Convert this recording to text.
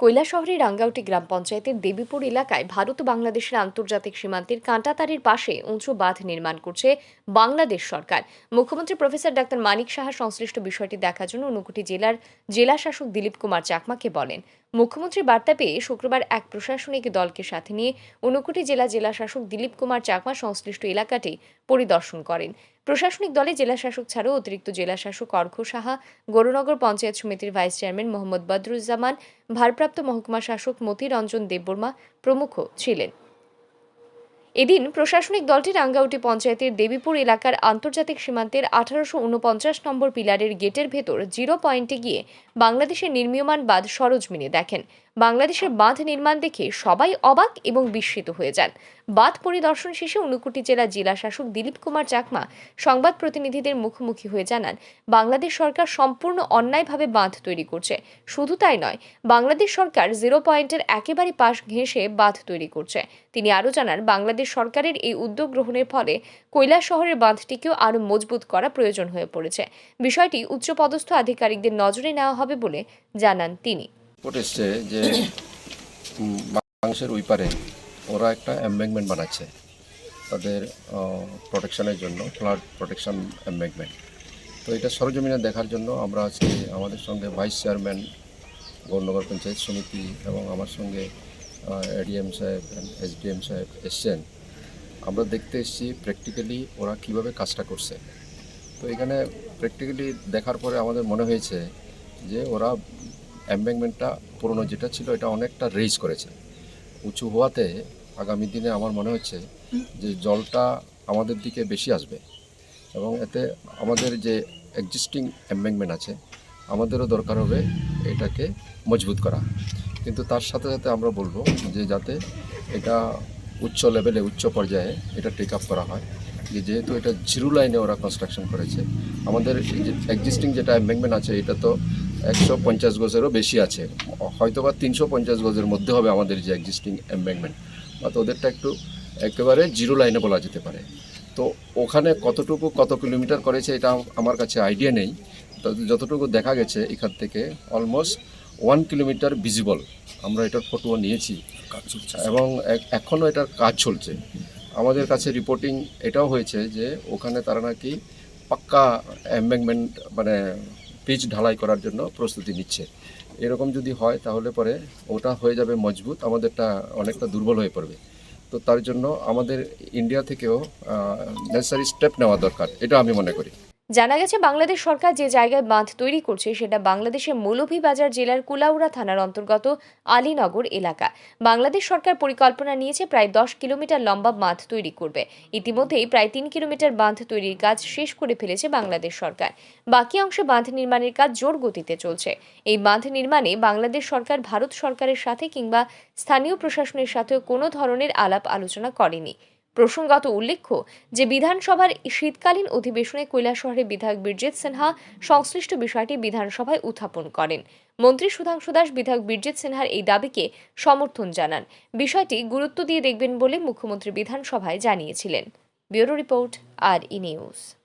কৈলাসহরের রাঙ্গাউটি গ্রাম পঞ্চায়েতের দেবীপুর এলাকায় ভারত বাংলাদেশের আন্তর্জাতিক সীমান্তের কাঁটাতারের পাশে উঁচু বাঁধ নির্মাণ করছে বাংলাদেশ সরকার। মুখ্যমন্ত্রী প্রফেসর ডাক্তার মানিক সাহা সংশ্লিষ্ট বিষয়টি দেখার জন্য ঊনকোটি জেলার জেলা শাসক দিলীপ কুমার চাকমাকে বলেন মুখ্যমন্ত্রী বার্তা পেয়ে শুক্রবার এক প্রশাসনিক দলকে সাথে নিয়ে ঊনকোটি জেলা জেলা শাসক দিলীপ কুমার চাকমা সংশ্লিষ্ট এলাকাটি পরিদর্শন করেন। প্রশাসনিক দলে জেলা শাসক ছাড়াও অতিরিক্ত জেলা শাসক অর্ঘ সাহা, গৌরনগর পঞ্চায়েত সমিতির ভাইস চেয়ারম্যান মোহাম্মদ বদরুজ্জামান, ভারপ্রাপ্ত মহকুমা শাসক মতিরঞ্জন দেববর্মা প্রমুখ ছিলেন। এদিন প্রশাসনিক দলটি রাঙ্গাউটি পঞ্চায়েতের দেবীপুর এলাকার আন্তর্জাতিক সীমান্তের আঠারোশো উনপঞ্চাশ নম্বর পিলারের গেটের ভেতর জিরো পয়েন্টে গিয়ে বাংলাদেশের নির্মীয়মান বাঁধ সরজমিনে দেখেন। বাংলাদেশের বাঁধ নির্মাণ দেখে সবাই অবাক এবং বিস্মিত হয়ে যান। বাঁধ পরিদর্শন শেষে ঊনকোটি জেলা জেলা শাসক দিলীপ কুমার চাকমা সংবাদ প্রতিনিধিদের মুখোমুখি হয়ে জানান, বাংলাদেশ সরকার সম্পূর্ণ অন্যায়ভাবে বাঁধ তৈরি করছে। শুধু তাই নয়, বাংলাদেশ সরকার জিরো পয়েন্টের একেবারে পাশ ঘেঁষে বাঁধ তৈরি করছে। তিনি আরও জানান, বাংলাদেশ সরকারের এই উদ্যোগ গ্রহণের ফলে কৈলাস শহরের বাঁধটিকেও আরও মজবুত করা প্রয়োজন হয়ে পড়েছে। বিষয়টি উচ্চপদস্থ আধিকারিকদের নজরে নেওয়া হবে বলে জানান তিনি। রিপোর্ট যে বাংলাদেশের ওই পারে ওরা একটা এম্বেগমেন্ট বানাচ্ছে তাদের প্রোটেকশনের জন্য ফ্লাড প্রোটেকশন এম্বেগমেন্ট তো এটা সরজমিনে দেখার জন্য আমরা আজকে আমাদের সঙ্গে ভাইস চেয়ারম্যান গৌরনগর পঞ্চায়েত সমিতি এবং আমার সঙ্গে এডিএম সাহেব এসডিএম সাহেব এসছেন। আমরা দেখতে এসেছি প্র্যাকটিক্যালি ওরা কীভাবে কাজটা করছে। তো এখানে প্র্যাকটিক্যালি দেখার পরে আমাদের মনে হয়েছে যে ওরা এম্বেগমেন্টটা পুরনো যেটা ছিল, এটা অনেকটা রেজ করেছে। উঁচু হওয়াতে আগামী দিনে আমার মনে হচ্ছে যে জলটা আমাদের দিকে বেশি আসবে এবং এতে আমাদের যে এক্সিস্টিং এম্বেগমেন্ট আছে, আমাদেরও দরকার হবে এটাকে মজবুত করা। কিন্তু তার সাথে সাথে আমরা বলব যে যাতে এটা উচ্চ লেভেলে উচ্চ পর্যায়ে এটা টেক আপ করা হয়। যে যেহেতু এটা জিরো লাইনে ওরা কনস্ট্রাকশন করেছে, আমাদের এক্সিস্টিং যেটা এম্বেগমেন্ট আছে, এটা তো একশো পঞ্চাশ গজেরও বেশি আছে। হয়তো বা তিনশো পঞ্চাশ গজের মধ্যে হবে আমাদের যে এক্সিস্টিং এম্বেগমেন্ট বা তো ওদেরটা একটু একেবারে জিরো লাইনে বলা যেতে পারে। তো ওখানে কতটুকু কত কিলোমিটার করেছে এটা আমার কাছে আইডিয়া নেই। তো যতটুকু দেখা গেছে এখান থেকে অলমোস্ট ওয়ান কিলোমিটার ভিজিবল আমরা এটার ফটো নিয়েছি। এবং এখনও এটার কাজ চলছে। আমাদের কাছে রিপোর্টিং এটাও হয়েছে যে ওখানে তারা নাকি পাক্কা এম্বেগমেন্ট মানে পিচ ঢালাই করার জন্য প্রস্তুতি নিচ্ছে। এরকম যদি হয়, তাহলে পরে ওটা হয়ে যাবে মজবুত, আমাদেরটা অনেকটা দুর্বল হয়ে পড়বে। তো তার জন্য আমাদের ইন্ডিয়া থেকেও নেসেসারি স্টেপ নেওয়া দরকার, এটা আমি মনে করি। জানা গেছে, বাংলাদেশ সরকার যে জায়গায় বাঁধ তৈরি করছে সেটা বাংলাদেশের মৌলভীবাজার জেলার কুলাউড়া থানার অন্তর্গত আলীনগর এলাকা। বাংলাদেশ সরকার পরিকল্পনা নিয়েছে, প্রায় দশ কিলোমিটার লম্বা বাঁধ তৈরি করবে। ইতিমধ্যেই প্রায় তিন কিলোমিটার বাঁধ তৈরির কাজ শেষ করে ফেলেছে বাংলাদেশ সরকার। বাকি অংশে বাঁধ নির্মাণের কাজ জোর গতিতে চলছে। এই বাঁধ নির্মাণে বাংলাদেশ সরকার, ভারত সরকারের সাথে কিংবা স্থানীয় প্রশাসনের সাথেও কোনো ধরনের আলাপ আলোচনা করেনি। প্রসঙ্গত উল্লেখ্য যে, বিধানসভার শীতকালীন অধিবেশনে কৈলাসহরের বিধায়ক বীরজিৎ সিনহা সংশ্লিষ্ট বিষয়টি বিধানসভায় উত্থাপন করেন। মন্ত্রী সুধাংশু দাস, বিধায়ক বীরজিৎ সিনহার এই দাবিকে সমর্থন জানান। বিষয়টি গুরুত্ব দিয়ে দেখবেন বলে মুখ্যমন্ত্রী বিধানসভায় জানিয়েছিলেন। Bureau report, R E news.